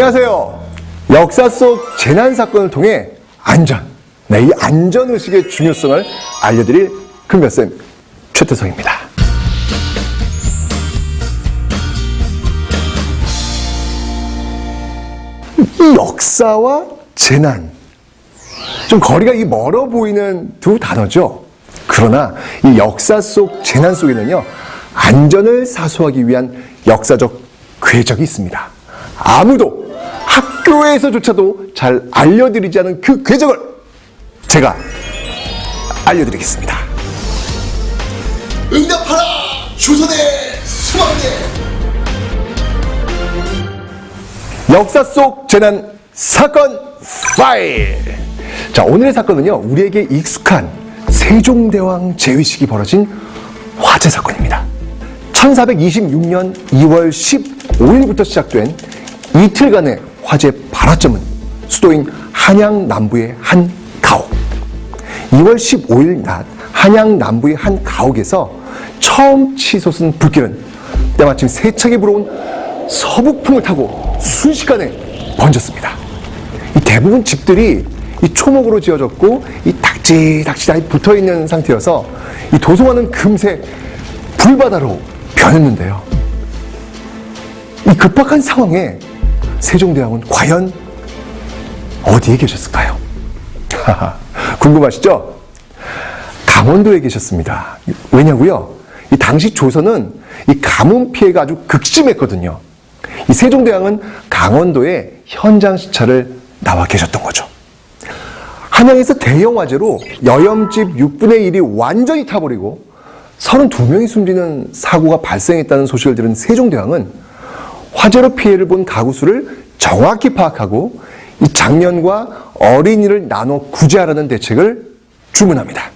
안녕하세요. 역사 속 재난 사건을 통해 안전, 네, 이 안전 의식의 중요성을 알려드릴 큰별쌤 최태성입니다. 이 역사와 재난, 좀 거리가 이 멀어 보이는 두 단어죠. 그러나 이 역사 속 재난 속에는요, 안전을 사수하기 위한 역사적 궤적이 있습니다. 아무도 학교에서조차도 잘 알려드리지 않은 그 궤적을 제가 알려드리겠습니다. 응답하라 조선의 수망대 역사 속 재난 사건 파일. 자, 오늘의 사건은요, 우리에게 익숙한 세종대왕 재위식이 벌어진 화재 사건입니다. 1426년 2월 15일부터 시작된 이틀간의 화재 발화점은 수도인 한양 남부의 한 가옥. 2월 15일 낮 한양 남부의 한 가옥에서 처음 치솟은 불길은 때마침 세차게 불어온 서북풍을 타고 순식간에 번졌습니다. 이 대부분 집들이 이 초목으로 지어졌고 이 닥지닥지다이 붙어 있는 상태여서 이 도성화는 금세 불바다로 변했는데요. 이 급박한 상황에 세종대왕은 과연 어디에 계셨을까요? 궁금하시죠? 강원도에 계셨습니다. 왜냐고요? 이 당시 조선은 이 가뭄 피해가 아주 극심했거든요. 이 세종대왕은 강원도에 현장 시찰을 나와 계셨던 거죠. 한양에서 대형 화재로 여염집 6분의 1이 완전히 타버리고 32명이 숨지는 사고가 발생했다는 소식을 들은 세종대왕은 화재로 피해를 본 가구 수를 정확히 파악하고 이 장년과 어린이를 나눠 구제하라는 대책을 주문합니다.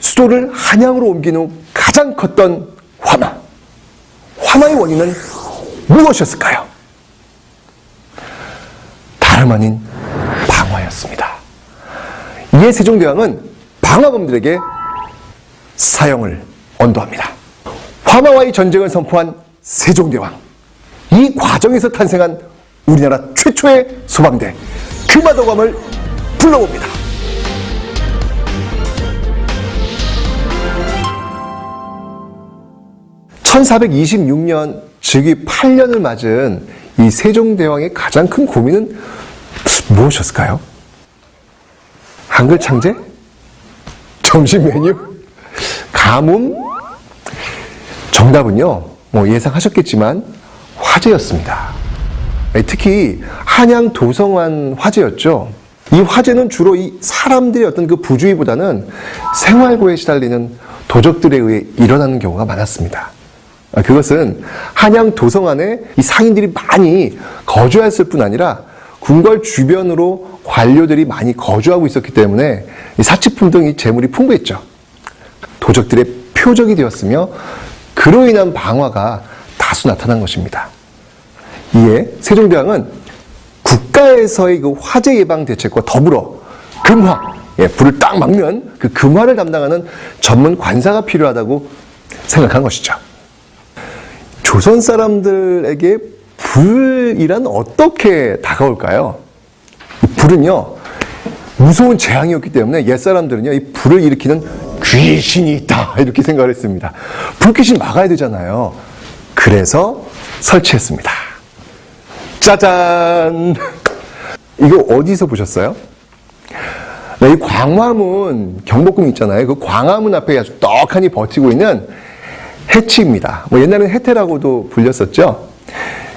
수도를 한양으로 옮긴 후 가장 컸던 화마. 화마의 원인은 무엇이었을까요? 다름 아닌 방화였습니다. 이에 세종대왕은 방화범들에게 사형을 언도합니다. 화마와의 전쟁을 선포한 세종대왕. 이 과정에서 탄생한 우리나라 최초의 소방대 금화도감을 불러봅니다. 1426년 즉위 8년을 맞은 이 세종대왕의 가장 큰 고민은 무엇이었을까요? 한글 창제? 점심 메뉴? 가뭄? 정답은요, 뭐 예상하셨겠지만 화재였습니다. 네, 특히 한양 도성환 화재였죠. 이 화재는 주로 이 사람들의 어떤 그 부주의보다는 생활고에 시달리는 도적들에 의해 일어나는 경우가 많았습니다. 아, 그것은 한양 도성 안에 이 상인들이 많이 거주했을 뿐 아니라 궁궐 주변으로 관료들이 많이 거주하고 있었기 때문에 이 사치품 등 이 재물이 풍부했죠. 도적들의 표적이 되었으며 그로 인한 방화가 다수 나타난 것입니다. 이에 세종대왕은 국가에서의 그 화재 예방 대책과 더불어 금화, 예, 불을 딱 막는 그 금화를 담당하는 전문 관사가 필요하다고 생각한 것이죠. 조선 사람들에게 불이란 어떻게 다가올까요? 이 불은요, 무서운 재앙이었기 때문에 옛 사람들은요, 이 불을 일으키는 귀신이 있다. 이렇게 생각을 했습니다. 불귀신 막아야 되잖아요. 그래서 설치했습니다. 짜잔! 이거 어디서 보셨어요? 네, 이 광화문 경복궁 있잖아요. 그 광화문 앞에 아주 떡하니 버티고 있는 해치입니다. 뭐 옛날에는 해태라고도 불렸었죠.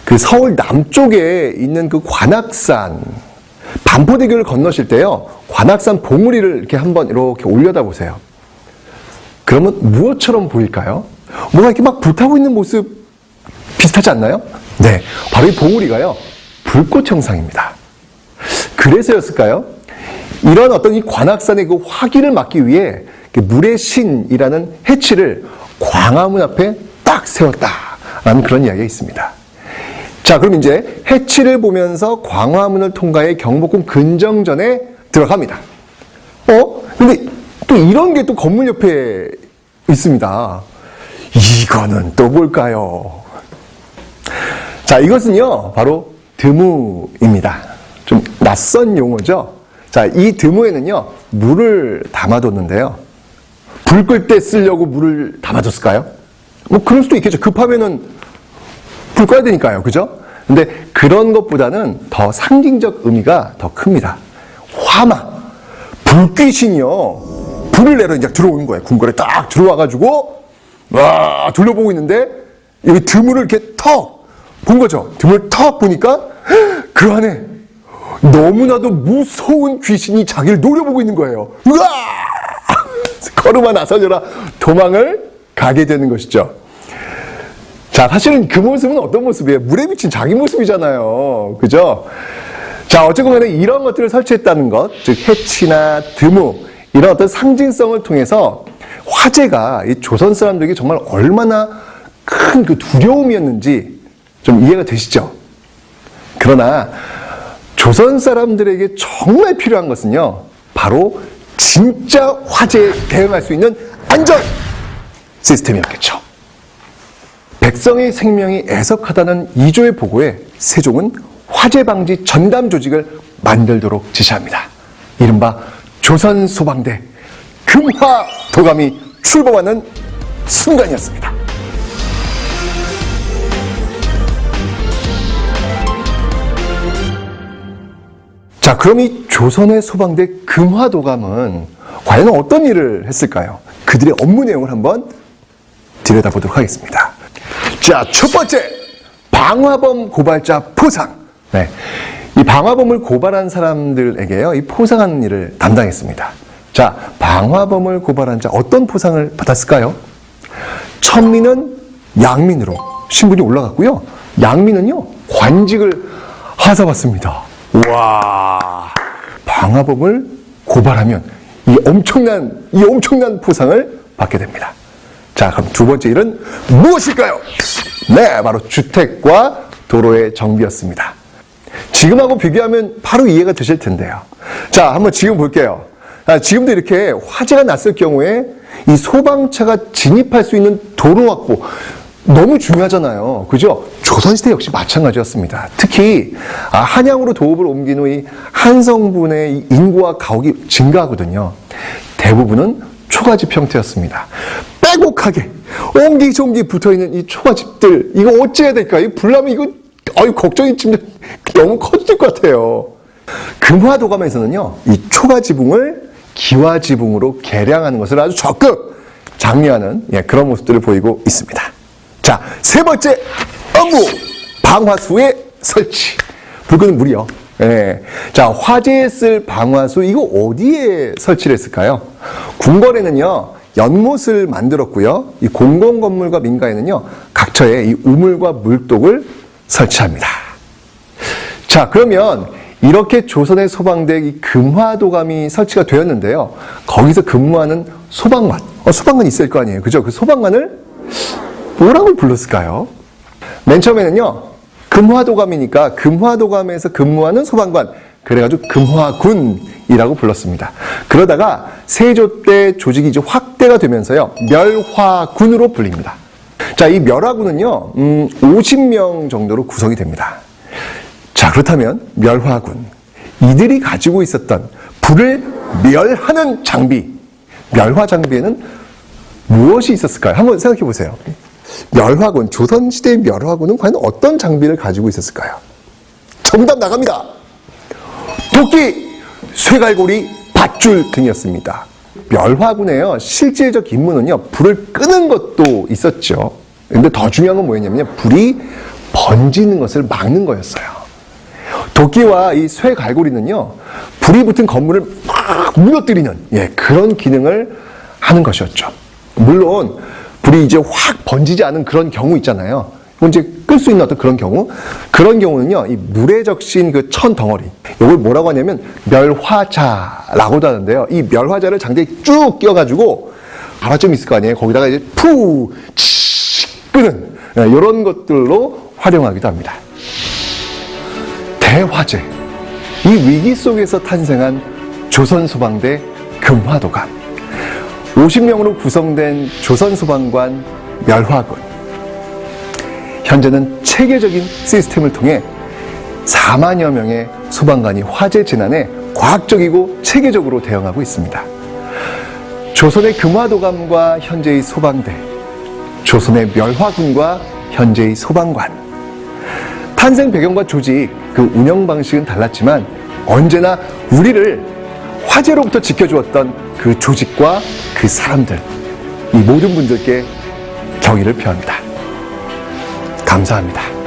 그 서울 남쪽에 있는 그 관악산 반포대교를 건너실 때요. 관악산 봉우리를 이렇게 한번 이렇게 올려다 보세요. 그러면 무엇처럼 보일까요? 뭔가 이렇게 막 불타고 있는 모습 비슷하지 않나요? 네. 바로 이 봉우리가요. 불꽃 형상입니다. 그래서였을까요? 이런 어떤 이 관악산의 그 화기를 막기 위해 그 물의 신이라는 해치를 광화문 앞에 딱 세웠다라는 그런 이야기가 있습니다. 자, 그럼 이제 해치를 보면서 광화문을 통과해 경복궁 근정전에 들어갑니다. 어? 근데 또 이런 게 또 건물 옆에 있습니다. 이거는 또 뭘까요? 자, 이것은요, 바로 드무입니다. 좀 낯선 용어죠? 자, 이 드무에는요, 물을 담아뒀는데요. 불 끌 때 쓰려고 물을 담아뒀을까요? 뭐, 그럴 수도 있겠죠. 급하면은 불 꺼야 되니까요. 그죠? 근데 그런 것보다는 더 상징적 의미가 더 큽니다. 화마, 불귀신이요. 불을 내려 이제 들어오는 거예요. 궁궐에 딱 들어와가지고, 와, 둘러보고 있는데, 여기 드물을 이렇게 턱 본 거죠. 드물 턱 보니까, 그 안에 너무나도 무서운 귀신이 자기를 노려보고 있는 거예요. 으아! 걸음아 나서려라. 도망을 가게 되는 것이죠. 자, 사실은 그 모습은 어떤 모습이에요? 물에 비친 자기 모습이잖아요. 그죠? 자, 어쨌건 간에 이런 것들을 설치했다는 것, 즉, 해치나 드무, 이런 어떤 상징성을 통해서 화제가 이 조선 사람들에게 정말 얼마나 큰 그 두려움이었는지 좀 이해가 되시죠? 그러나 조선 사람들에게 정말 필요한 것은요, 바로 진짜 화제에 대응할 수 있는 안전 시스템이었겠죠. 백성의 생명이 애석하다는 이조의 보고에 세종은 화재 방지 전담 조직을 만들도록 지시합니다. 이른바 조선 소방대 금화 도감이 출범하는 순간이었습니다. 자, 그럼 이 조선의 소방대 금화도감은 과연 어떤 일을 했을까요? 그들의 업무 내용을 한번 들여다보도록 하겠습니다. 자, 첫 번째, 방화범 고발자 포상. 네. 이 방화범을 고발한 사람들에게요, 이 포상하는 일을 담당했습니다. 자, 방화범을 고발한 자 어떤 포상을 받았을까요? 천민은 양민으로 신분이 올라갔고요. 양민은요, 관직을 하사받습니다. 와, 방화범을 고발하면 이 엄청난, 이 엄청난 포상을 받게 됩니다. 자, 그럼 두 번째 일은 무엇일까요? 네, 바로 주택과 도로의 정비였습니다. 지금하고 비교하면 바로 이해가 되실 텐데요. 자, 한번 지금 볼게요. 아, 지금도 이렇게 화재가 났을 경우에 이 소방차가 진입할 수 있는 도로 확보 너무 중요하잖아요. 그죠? 조선시대 역시 마찬가지였습니다. 특히 아, 한양으로 도읍을 옮긴 후 이 한성분의 이 인구와 가옥이 증가하거든요. 대부분은 초가집 형태였습니다. 빼곡하게 옹기종기 붙어있는 이 초가집들 이거 어찌해야 될까? 이 불나면 이거 아유 걱정이 지금 너무 커질 것 같아요. 금화도감에서는요 이 초가지붕을 기와지붕으로 개량하는 것을 아주 적극 장려하는 예, 그런 모습들을 보이고 있습니다. 자, 세 번째 업무 방화수의 설치. 불 끄는 물이요. 예. 자, 화재에 쓸 방화수 이거 어디에 설치를 했을까요? 궁궐에는요. 연못을 만들었고요. 이 공공 건물과 민가에는요. 각처에 이 우물과 물독을 설치합니다. 자, 그러면 이렇게 조선의 소방대 이 금화도감이 설치가 되었는데요. 거기서 근무하는 소방관, 어, 소방관 있을 거 아니에요. 그죠? 그 소방관을 뭐라고 불렀을까요? 맨 처음에는요, 금화도감이니까 금화도감에서 근무하는 소방관, 그래가지고 금화군이라고 불렀습니다. 그러다가 세조 때 조직이 이제 확대가 되면서요, 멸화군으로 불립니다. 자, 이 멸화군은요, 음, 50명 정도로 구성이 됩니다. 자, 그렇다면 멸화군. 이들이 가지고 있었던 불을 멸하는 장비, 멸화 장비에는 무엇이 있었을까요? 한번 생각해 보세요. 멸화군, 조선시대의 멸화군은 과연 어떤 장비를 가지고 있었을까요? 정답 나갑니다. 도끼, 쇠갈고리, 밧줄 등이었습니다. 멸화군의요, 실질적 임무는요, 불을 끄는 것도 있었죠. 근데 더 중요한 건 뭐였냐면요, 불이 번지는 것을 막는 거였어요. 도끼와 이 쇠갈고리는요, 불이 붙은 건물을 막 무너뜨리는, 예, 그런 기능을 하는 것이었죠. 물론, 불이 이제 확 번지지 않은 그런 경우 있잖아요. 이제 끌 수 있는 어떤 그런 경우. 그런 경우는요, 이 물에 적신 그 천 덩어리. 이걸 뭐라고 하냐면, 멸화자라고도 하는데요. 이 멸화자를 장대에 쭉 끼워가지고, 발화점이 있을 거 아니에요. 거기다가 이제 푸, 치, 끄는, 이런 것들로 활용하기도 합니다. 대화재. 이 위기 속에서 탄생한 조선소방대 금화도감. 50명으로 구성된 조선소방관 멸화군. 현재는 체계적인 시스템을 통해 4만여 명의 소방관이 화재 재난에 과학적이고 체계적으로 대응하고 있습니다. 조선의 금화도감과 현재의 소방대, 조선의 멸화군과 현재의 소방관. 탄생 배경과 조직, 그 운영 방식은 달랐지만 언제나 우리를 화재로부터 지켜주었던 그 조직과 그 사람들, 이 모든 분들께 경의를 표합니다. 감사합니다.